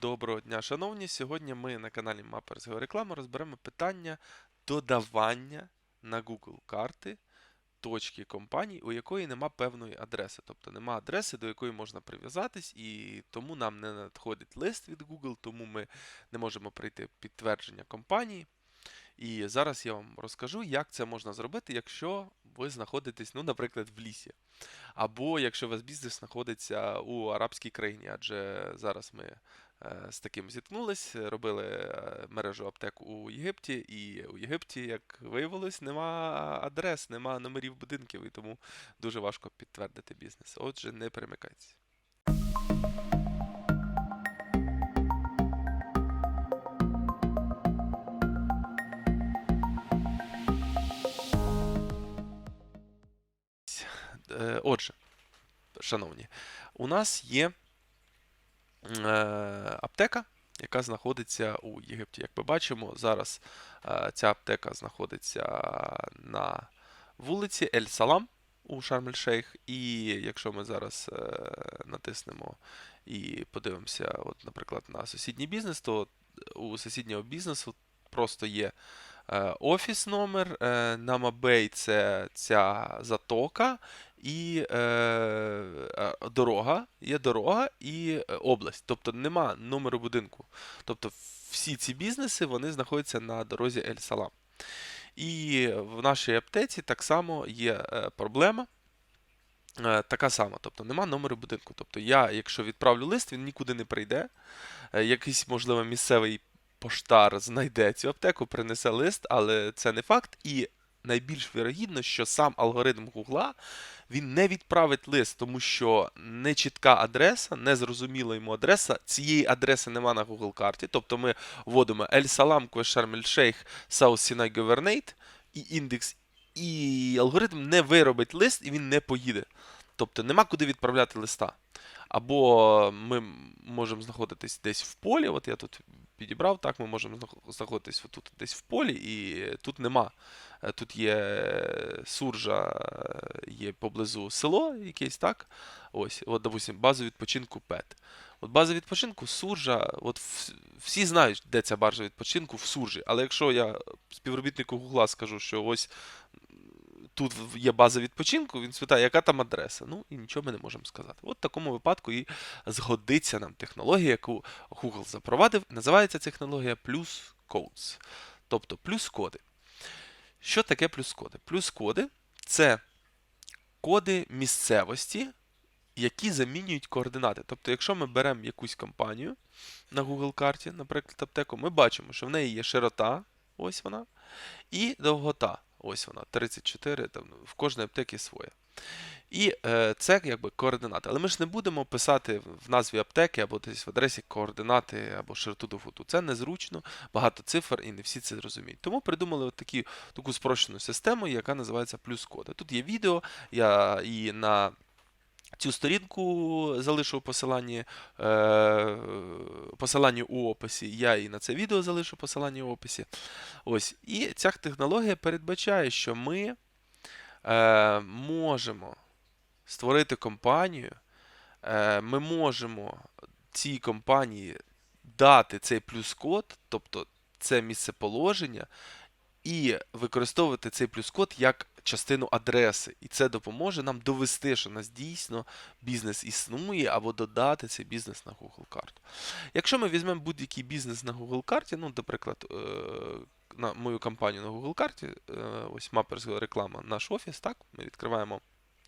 Доброго дня, шановні. Сьогодні ми на каналі Маперського реклама розберемо питання додавання на Google карти точки компанії, у якої нема певної адреси. Тобто нема адреси, до якої можна прив'язатись, і тому нам не надходить лист від Google, тому ми не можемо прийти підтвердження компанії. І зараз я вам розкажу, як це можна зробити, якщо ви знаходитесь, ну, наприклад, в лісі. Або якщо у вас бізнес знаходиться у арабській країні, адже зараз ми з таким зіткнулись, робили е, мережу аптек у Єгипті, і у Єгипті, як виявилось, нема адрес, нема номерів будинків, і тому дуже важко підтвердити бізнес. Отже, не перемикайтеся. Е, Отже, шановні, у нас є аптека, яка знаходиться у Єгипті. Як ми бачимо, зараз е, ця аптека знаходиться на вулиці Ель Салам у Шарм-ель-Шейх. І якщо ми зараз е, натиснемо і подивимося, от, наприклад, на сусідній бізнес, то у сусіднього бізнесу просто є е, офіс номер, е, Намабей це ця затока, і е, е, дорога, є дорога і е, область. Тобто нема номеру будинку. Тобто всі ці бізнеси вони знаходяться на дорозі Ель Салам. І в нашій аптеці так само є е, проблема. Така сама, тобто нема номеру будинку. Тобто я, якщо відправлю лист, він нікуди не прийде. Якийсь, можливо, місцевий поштар знайде цю аптеку, принесе лист, але це не факт. І найбільш вірогідно, що сам алгоритм Гугла він не відправить лист, тому що нечітка адреса, незрозуміла йому адреса. Цієї адреси нема на Google карті. Тобто ми вводимо El Salam, Шарм ель Шейх, South Sinai Governorate і індекс, і алгоритм не виробить лист і він не поїде. Тобто нема куди відправляти листа. Або ми можемо знаходитись десь в полі. От я тут підібрав, так, ми можемо знаходитись тут десь в полі, і тут нема. Е, Тут є суржа, е, є поблизу село якесь, так? Ось, от, допустим, база відпочинку ПЕТ. От база відпочинку суржа, от всі знають, де ця база відпочинку в суржі. Але якщо я співробітнику Гугла скажу, що ось тут є база відпочинку, він спитає, яка там адреса. Ну і нічого ми не можемо сказати. От в такому випадку і згодиться нам технологія, яку Google запровадив. Називається технологія плюс codes, тобто плюс коди. Що таке плюс коди? Плюс коди це коди місцевості, які замінюють координати. Тобто, якщо ми беремо якусь компанію на Google карті, наприклад, аптеку, ми бачимо, що в неї є широта, ось вона, і довгота, ось вона, 34, там, в кожній аптеці своя. І е, це якби координати. Але ми ж не будемо писати в назві аптеки або десь в адресі координати або широту футу. Це незручно, багато цифр і не всі це розуміють. Тому придумали от такі, таку спрощену систему, яка називається плюс коди. Тут є відео, я і на цю сторінку залишу у посиланні, е, посиланні у описі. Я і на це відео залишу посилання у описі. Ось. І ця технологія передбачає, що ми е, можемо створити компанію, е, ми можемо цій компанії дати цей плюс-код, тобто це місцеположення, і використовувати цей плюс-код як частину адреси. І це допоможе нам довести, що у нас дійсно бізнес існує, або додати цей бізнес на Google карту. Якщо ми візьмемо будь-який бізнес на Google карті, ну, наприклад, е, на мою компанію на Google карті, е, ось маперська реклама, наш офіс, так, ми відкриваємо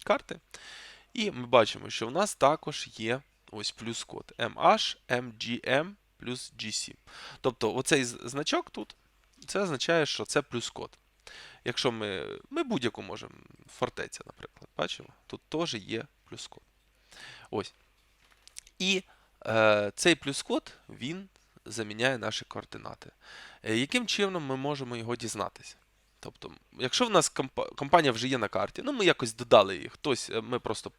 карти, і ми бачимо, що в нас також є ось плюс-код MH, MGM плюс G7. Тобто оцей значок тут, це означає, що це плюс-код. Якщо ми, ми будь-яку можемо, фортеця, наприклад, бачимо, тут теж є плюс-код. Ось. І е, цей плюс-код, він заміняє наші координати. Е, яким чином ми можемо його дізнатися? Тобто, якщо в нас компанія вже є на карті, ну ми якось додали її, хтось, е, ми просто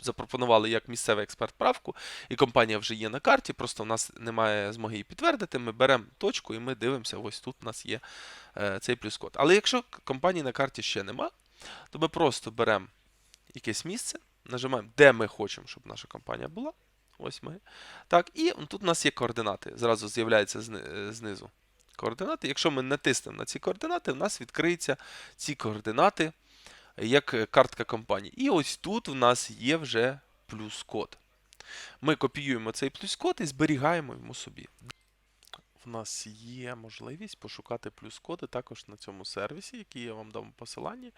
запропонували як місцевий експерт правку, і компанія вже є на карті, просто в нас немає змоги її підтвердити, ми беремо точку і ми дивимося, ось тут у нас є е, цей плюс-код. Але якщо компанії на карті ще нема, то ми просто беремо якесь місце, нажимаємо, де ми хочемо, щоб наша компанія була. Ось ми. Так, і тут у нас є координати. Зразу з'являється е, знизу координати. Якщо ми натиснемо на ці координати, у нас відкриються ці координати як е, картка компанії. І ось тут у нас є вже плюс-код. Ми копіюємо цей плюс-код і зберігаємо йому собі. В нас є можливість пошукати плюс-коди також на цьому сервісі, який я вам дам у посиланні.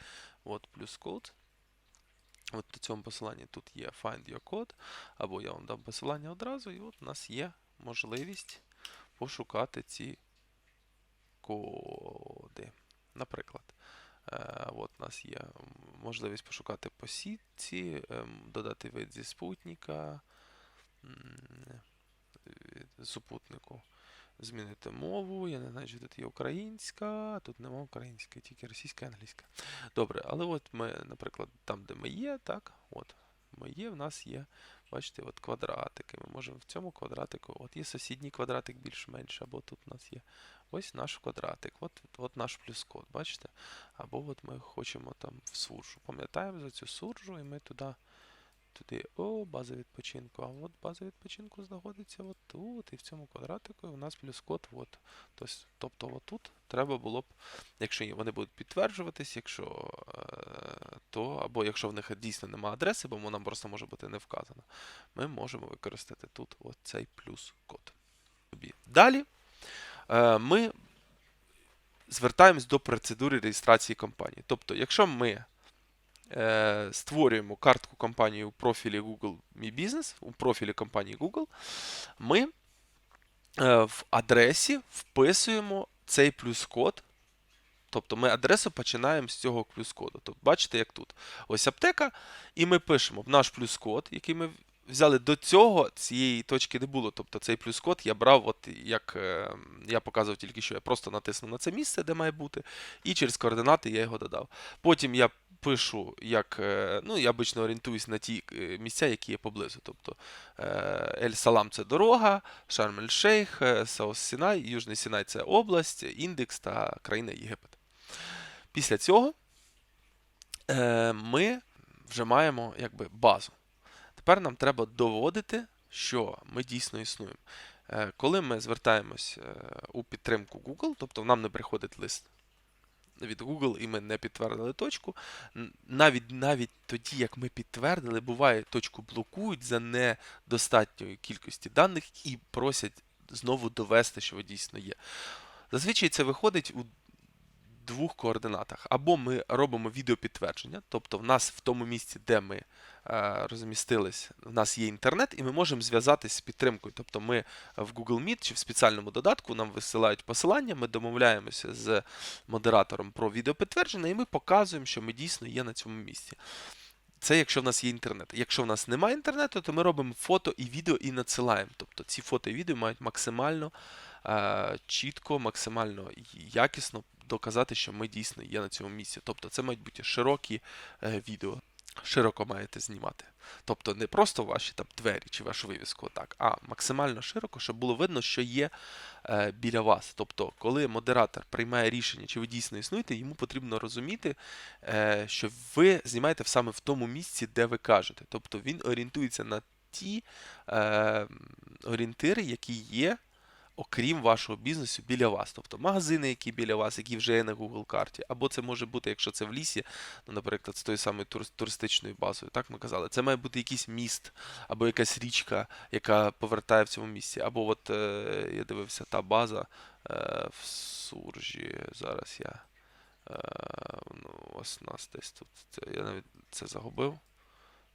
От плюс-код. От на цьому посиланні тут є Find Your Code, або я вам дам посилання одразу, і от у нас є можливість пошукати ці коди. Наприклад, от у нас є можливість пошукати по сітці, ем, додати вид зі спутника, супутнику. Змінити мову. Я не знаю, чи тут є українська, тут нема української, тільки російська і англійська. Добре, але от ми, наприклад, там, де ми є, так, от ми є, в нас є, бачите, от квадратики. Ми можемо в цьому квадратику, от є сусідній квадратик більш-менш, або тут у нас є ось наш квадратик, от, от наш плюс-код, бачите? Або от ми хочемо там в суржу. Пам'ятаємо за цю суржу, і ми туди, туди, о, база відпочинку. А от база відпочинку знаходиться тут, і в цьому квадратику, у нас плюс-код от. Тобто отут треба було б, якщо вони будуть підтверджуватись, якщо е, то, або якщо в них дійсно немає адреси, бо вона просто може бути не вказана, ми можемо використати тут от цей плюс-код. Далі е, ми звертаємось до процедури реєстрації компанії. Тобто, якщо ми е, створюємо картку компанії у профілі Google My Business, у профілі компанії Google, ми в адресі вписуємо цей плюс-код. Тобто ми адресу починаємо з цього плюс-коду. Тобто, бачите, як тут. Ось аптека, і ми пишемо наш плюс-код, який ми взяли до цього, цієї точки не було. Тобто цей плюс-код я брав, от як е, я показував тільки що, я просто натиснув на це місце, де має бути, і через координати я його додав. Потім я пишу, як, е, ну, я обично орієнтуюсь на ті е, місця, які є поблизу. Тобто Ель Салам це дорога, Шарм Ель-Шейх, е, Саус Сінай, Южний Сінай це область, індекс та країна Єгипет. Після цього е, ми вже маємо якби базу. Тепер нам треба доводити, що ми дійсно існуємо. Е, Коли ми звертаємось е, у підтримку Google, тобто нам не приходить лист від Google і ми не підтвердили точку, навіть навіть тоді, як ми підтвердили, буває, точку блокують за недостатньої кількості даних і просять знову довести, що ви дійсно є. Зазвичай це виходить у двох координатах. Або ми робимо відеопідтвердження, тобто в нас в тому місці, де ми е, розмістились, в нас є інтернет, і ми можемо зв'язатися з підтримкою. Тобто ми в Google Meet чи в спеціальному додатку нам висилають посилання, ми домовляємося з модератором про відеопідтвердження, і ми показуємо, що ми дійсно є на цьому місці. Це якщо в нас є інтернет. Якщо в нас немає інтернету, то ми робимо фото і відео і надсилаємо. Тобто ці фото і відео мають максимально чітко, максимально якісно доказати, що ми дійсно є на цьому місці. Тобто це мають бути широкі е, відео. Широко маєте знімати. Тобто не просто ваші там двері чи вашу вивіску, так, а максимально широко, щоб було видно, що є е, біля вас. Тобто, коли модератор приймає рішення, чи ви дійсно існуєте, йому потрібно розуміти, е, що ви знімаєте саме в тому місці, де ви кажете. Тобто він орієнтується на ті е, орієнтири, які є окрім вашого бізнесу біля вас. Тобто магазини, які біля вас, які вже є на Google карті, або це може бути, якщо це в лісі, ну, наприклад, з тою самою туристичною базою. Так ми казали, це має бути якийсь міст або якась річка, яка повертає в цьому місці. Або от е, я дивився та база е, в Суржі. Зараз я. Е, ну, ось нас десь тут. Це, я навіть це загубив.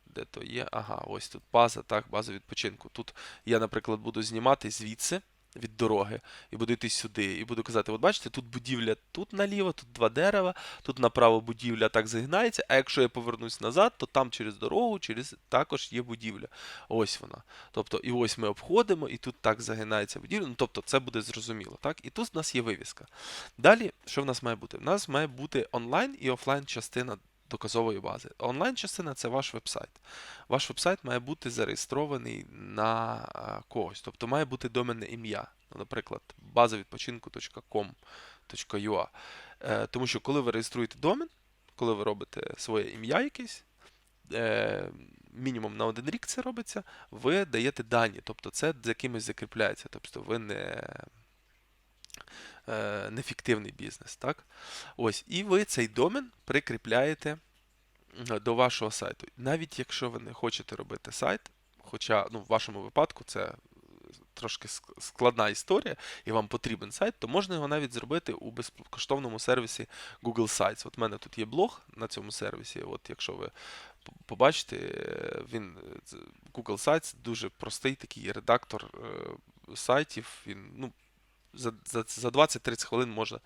Де то є? Ага, ось тут база, так, база відпочинку. Тут я, наприклад, буду знімати звідси від дороги і буду йти сюди, і буду казати: от бачите, тут будівля тут наліво, тут два дерева, тут направо будівля так загинається. А якщо я повернусь назад, то там через дорогу, через також є будівля. Ось вона. Тобто, і ось ми обходимо, і тут так загинається будівля. Ну, тобто, це буде зрозуміло. Так? І тут в нас є вивіска. Далі, що в нас має бути? В нас має бути онлайн і офлайн частина. Доказової бази. Онлайн частина це ваш вебсайт. Ваш вебсайт має бути зареєстрований на когось, тобто має бути доменне ім'я, ну, наприклад, bazavідпочинку.com.ua. Е, тому що коли ви реєструєте домен, коли ви робите своє ім'я якесь, е, мінімум на один рік це робиться, ви даєте дані, тобто це за кимось закріпляється. Тобто ви не, е, не бізнес. Так? Ось, і ви цей домен прикріпляєте до вашого сайту. Навіть якщо ви не хочете робити сайт, хоча ну, в вашому випадку це трошки складна історія, і вам потрібен сайт, то можна його навіть зробити у безкоштовному сервісі Google Sites. От в мене тут є блог на цьому сервісі. От якщо ви побачите, е, він е, Google Sites дуже простий такий редактор е, сайтів. Він ну, за, за, за 20-30 хвилин можна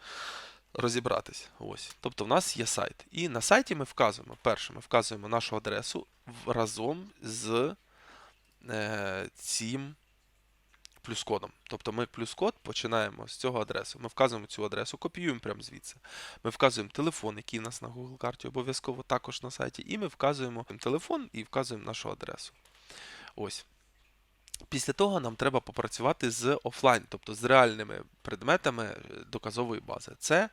розібратись. Ось. Тобто в нас є сайт. І на сайті ми вказуємо, перше, ми вказуємо нашу адресу разом з е, цим плюс-кодом. Тобто ми плюс-код починаємо з цього адресу. Ми вказуємо цю адресу, копіюємо прямо звідси. Ми вказуємо телефон, який у нас на Google карті обов'язково також на сайті. І ми вказуємо телефон і вказуємо нашу адресу. Ось. Після того нам треба попрацювати з офлайн, тобто з реальними предметами е, доказової бази. Це,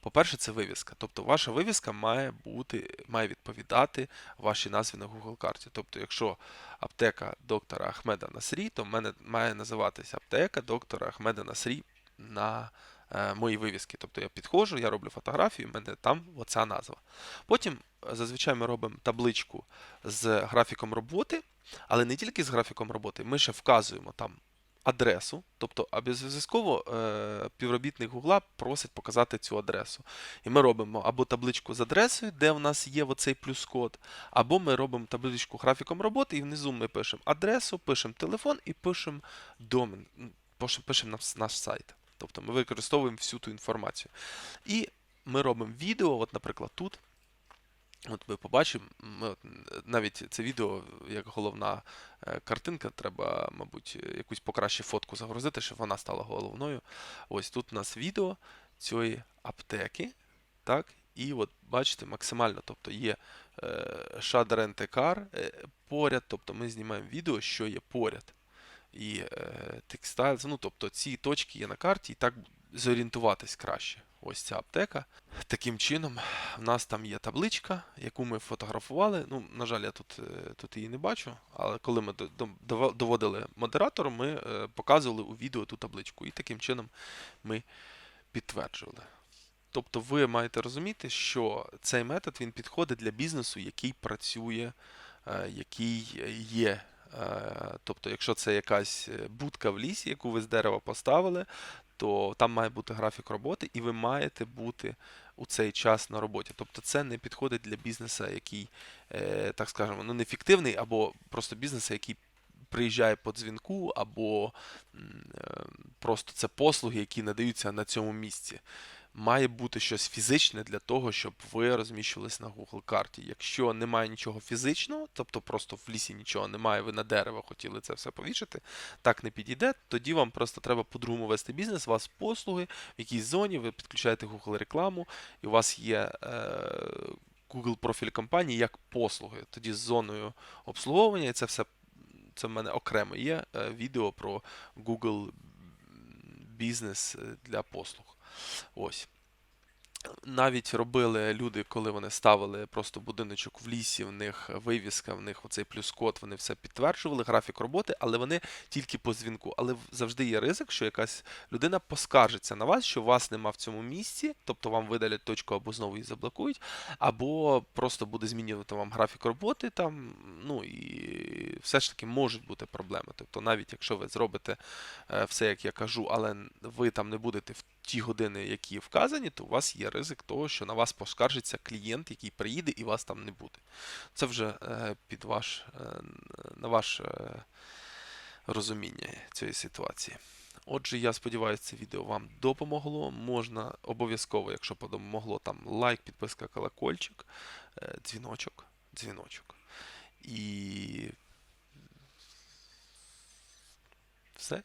по-перше, це вивіска. Тобто ваша вивіска має бути, має відповідати вашій назві на Google карті. Тобто, якщо аптека доктора Ахмеда Насрі, то в мене має називатися аптека доктора Ахмеда Насрі на е, моїй вивісці. Тобто я підходжу, я роблю фотографію, в мене там оця назва. Потім е, зазвичай ми робимо табличку з графіком роботи, але не тільки з графіком роботи, ми ще вказуємо там адресу, тобто обов'язково е, півробітник Гугла просить показати цю адресу. І ми робимо або табличку з адресою, де в нас є оцей плюс-код, або ми робимо табличку графіком роботи, і внизу ми пишемо адресу, пишемо телефон і пишемо домен, пишемо наш, наш сайт. Тобто ми використовуємо всю ту інформацію. І ми робимо відео, от, наприклад, тут. От ви побачимо, навіть це відео, як головна е, картинка, треба, мабуть, е, якусь покраще фотку загрузити, щоб вона стала головною. Ось тут у нас відео цієї аптеки. Так, і от бачите, максимально, тобто є шадер ентекар е, поряд, тобто ми знімаємо відео, що є поряд. І текстайл, ну тобто ці точки є на карті, і так зорієнтуватись краще. Ось ця аптека. Таким чином, в нас там є табличка, яку ми фотографували. Ну, на жаль, я тут, е, тут її не бачу, але коли ми до- до- дово- доводили модератору, ми е, показували у відео ту табличку. І таким чином ми підтверджували. Тобто ви маєте розуміти, що цей метод він підходить для бізнесу, який працює, е, який є. Тобто, якщо це якась будка в лісі, яку ви з дерева поставили, то там має бути графік роботи, і ви маєте бути у цей час на роботі. Тобто це не підходить для бізнесу, який, е, так скажемо, ну, не фіктивний, або просто бізнесу, який приїжджає по дзвінку, або е, просто це послуги, які надаються на цьому місці. Має бути щось фізичне для того, щоб ви розміщувались на Google карті. Якщо немає нічого фізичного, тобто просто в лісі нічого немає, ви на дерево хотіли це все повішати, так не підійде, тоді вам просто треба по-другому вести бізнес, у вас послуги в якійсь зоні, ви підключаєте Google рекламу, і у вас є е, Google профіль компанії як послуги. Тоді з зоною обслуговування, і це все це в мене окремо є е, відео про Google бізнес е, для послуг. Ось. Навіть робили люди, коли вони ставили просто будиночок в лісі, в них вивіска, в них оцей плюс-код, вони все підтверджували, графік роботи, але вони тільки по дзвінку. Але завжди є ризик, що якась людина поскаржиться на вас, що вас нема в цьому місці, тобто вам видалять точку або знову її заблокують, або просто буде змінювати вам графік роботи там. Ну і все ж таки можуть бути проблеми. Тобто, навіть якщо ви зробите е, все, як я кажу, але ви там не будете в ті години, які вказані, то у вас є ризик того, що на вас поскаржиться клієнт, який приїде і вас там не буде. Це вже е, під ваш, е, на ваше розуміння цієї ситуації. Отже, я сподіваюся, це відео вам допомогло. Можна обов'язково, якщо допомогло, там лайк, підписка, колокольчик, е, дзвіночок, дзвіночок. І все.